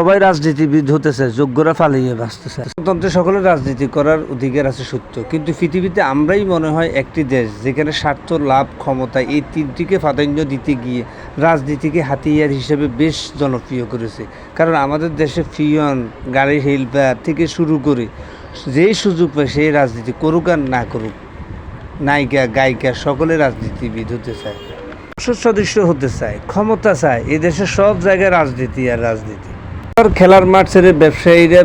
সবাই রাজনীতিবিদ হতেছে, যোগ্যরা পালিয়ে বাঁচতেছে। গণতন্ত্রে সকলের রাজনীতি করার অধিকার আছে সত্য, কিন্তু পৃথিবীতে আমরাই মনে হয় একটি দেশ যেখানে স্বার্থ, লাভ, ক্ষমতা এই তিনটিকে প্রাধান্য দিতে গিয়ে রাজনীতিকে হাতিয়ার হিসেবে বেশ জনপ্রিয় করেছে। কারণ আমাদের দেশে ফিয়ন গাড়ির হেল্পার থেকে শুরু করে যেই সুযোগ পায় সেই রাজনীতি করুক আর না করুক, নায়িকা, গায়িকা সকলে রাজনীতিবিদ হতে চায় সদস্য হতে চায়, ক্ষমতা চায় এই দেশে সব জায়গায় রাজনীতি আর রাজনীতি। খেলার মাঠ ছেড়ে ব্যবসায়ীরা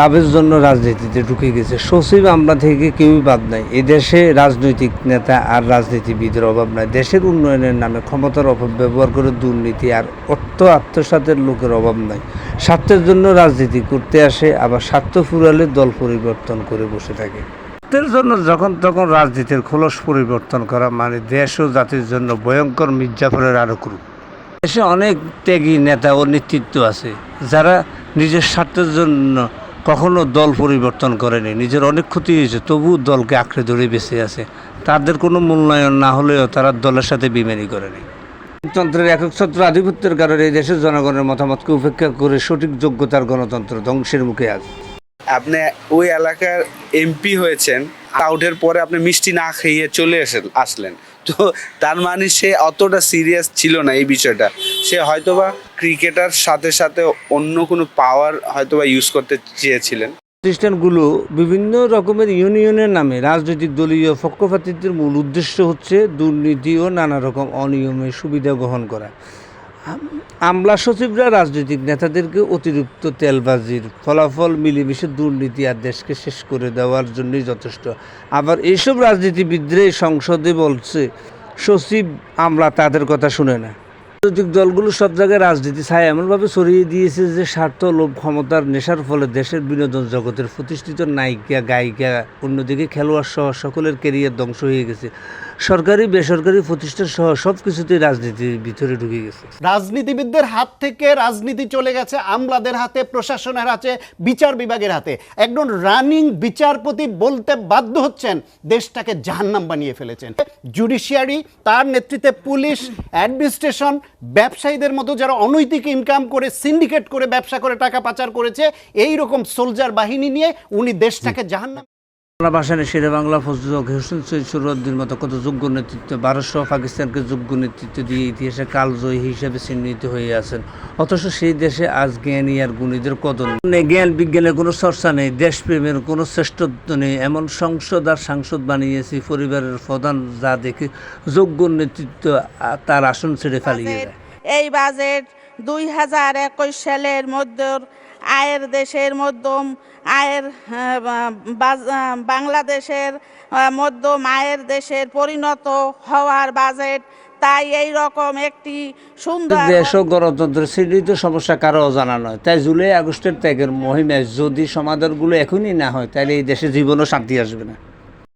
লাভের জন্য রাজনীতিতে ঢুকে গেছে। সচিব আমরা থেকে কেউই বাদ নাই। এই দেশে রাজনৈতিক নেতা আর রাজনীতিবিদের অভাব নাই। দেশের উন্নয়নের নামে ক্ষমতার অপব্যবহার করে দুর্নীতি আর অর্থ আত্মসাতের লোকের অভাব নাই। স্বার্থের জন্য রাজনীতি করতে আসে, আবার স্বার্থ ফুরালে দল পরিবর্তন করে বসে থাকে। স্বার্থের জন্য যখন তখন রাজনীতির খোলস পরিবর্তন করা মানে দেশ ও জাতির জন্য ভয়ঙ্কর মির্জাফরের আরও করুক। দেশে অনেক ত্যাগী নেতা ও নেতৃত্ব আছে, যারা নিজের স্বার্থের জন্য কখনো দল পরিবর্তন করেনি, নিজের অনেক ক্ষতি হয়েছে তবু দলকে আঁকড়ে ধরে বেঁচে আছে। তাদের কোনো মূল্যায়ন না হলেও তারা দলের সাথে বিমানি করেনি গণতন্ত্রের একচ্ছত্র আধিপত্যের কারণে এই দেশের জনগণের মতামতকে উপেক্ষা করে সঠিক যোগ্যতার গণতন্ত্র ধ্বংসের মুখে আছে আপনি ওই এলাকার এমপি হয়েছেন আউটের পরে আপনি মিষ্টি না খেয়ে চলে এসে আসলেন। তো তার মানে সে অতটা সিরিয়াস ছিল না এই বিষয়টা। সে হয়তোবা ক্রিকেটার সাথে সাথে অন্য কোনো পাওয়ার হয়তোবা ইউজ করতে চেয়েছিলেন। প্রতিষ্ঠানগুলো বিভিন্ন রকমের ইউনিয়নের নামে রাজনৈতিক দলীয় পক্ষপাতিত্বের মূল উদ্দেশ্য হচ্ছে দুর্নীতি ও নানা রকম অনিয়মের সুবিধা গ্রহণ করা। আমলা সচিবরা রাজনৈতিক নেতাদেরকে অতিরিক্ত তেলবাজির ফলাফল, মিলেমিশে দুর্নীতি আর দেশকে শেষ করে দেওয়ার জন্যই যথেষ্ট। আবার এইসব রাজনীতিবিদরাই সংসদে বলছে, সচিব আমলা তাদের কথা শুনে না। রাজনৈতিক দলগুলো সব জায়গায় রাজনীতি ছায়। এমনভাবে ছড়িয়ে দিয়েছে যে স্বার্থ, লোভ, ক্ষমতার নেশার ফলে দেশের বিনোদন জগতের প্রতিষ্ঠিত নায়িকা, গায়িকা, অন্যদিকে খেলোয়াড় সহ সকলের কেরিয়ার ধ্বংস হয়ে গেছে। সরকারি বেসরকারি প্রতিষ্ঠান সহ সব কিছুতেই রাজনীতির ভিতরে ঢুকে গেছে। রাজনীতিবিদদের হাত থেকে রাজনীতি চলে গেছে আমলাদের হাতে প্রশাসনের হাতে বিচার বিভাগের হাতে। একজন রানিং বিচারপতি বলতে বাধ্য হচ্ছেন দেশটাকে জাহান্নাম বানিয়ে ফেলেছেন। জুডিশিয়ারি তার নেতৃত্বে পুলিশ অ্যাডমিনিস্ট্রেশন ব্যবসায়ীদের মতো যারা অনৈতিক ইনকাম করে সিন্ডিকেট করে ব্যবসা করে টাকা পাচার করেছে এই রকম সোলজার বাহিনী নিয়ে উনি দেশটাকে জাহান্নাম বাংলা ভাষায় শেরে বাংলা ফজল হোসেন সৈয়দ সুরুদ্দিন মতো কত যোগ্য নেতৃত্ব ভারত পাকিস্তানকে যোগ্য নেতৃত্ব দিয়ে ইতিহাসে কালজয়ী হিসেবে চিহ্নিত হয়ে আছেন। অথচ সেই দেশে আজ জ্ঞানী আর গুণীদের কদর নেই। জ্ঞান বিজ্ঞানের কোনো চর্চা নেই, দেশপ্রেমের কোনো শ্রেষ্ঠত্ব নেই। এমন সংসদ আর সাংসদ বানিয়েছি, পরিবারের প্রধান যা দেখে যোগ্য নেতৃত্ব তার আসন ছেড়ে যায়। এই বাজেট দুই হাজার একুশ সালের মধ্যে আয়ের দেশের মধ্যম, আয়ের বাংলাদেশের মধ্যম, আয়ের দেশের পরিণত হওয়ার বাজেট। তাই এই রকম একটি সুন্দর দেশ ও গণতন্ত্রের চিহ্নিত সমস্যা কারও অজানা নয়। তাই জুলাই আগস্টের ত্যাগের মহিমায় যদি সমাধানগুলো এখনই না হয়, তাহলে এই দেশে জীবনও শান্তি আসবে না।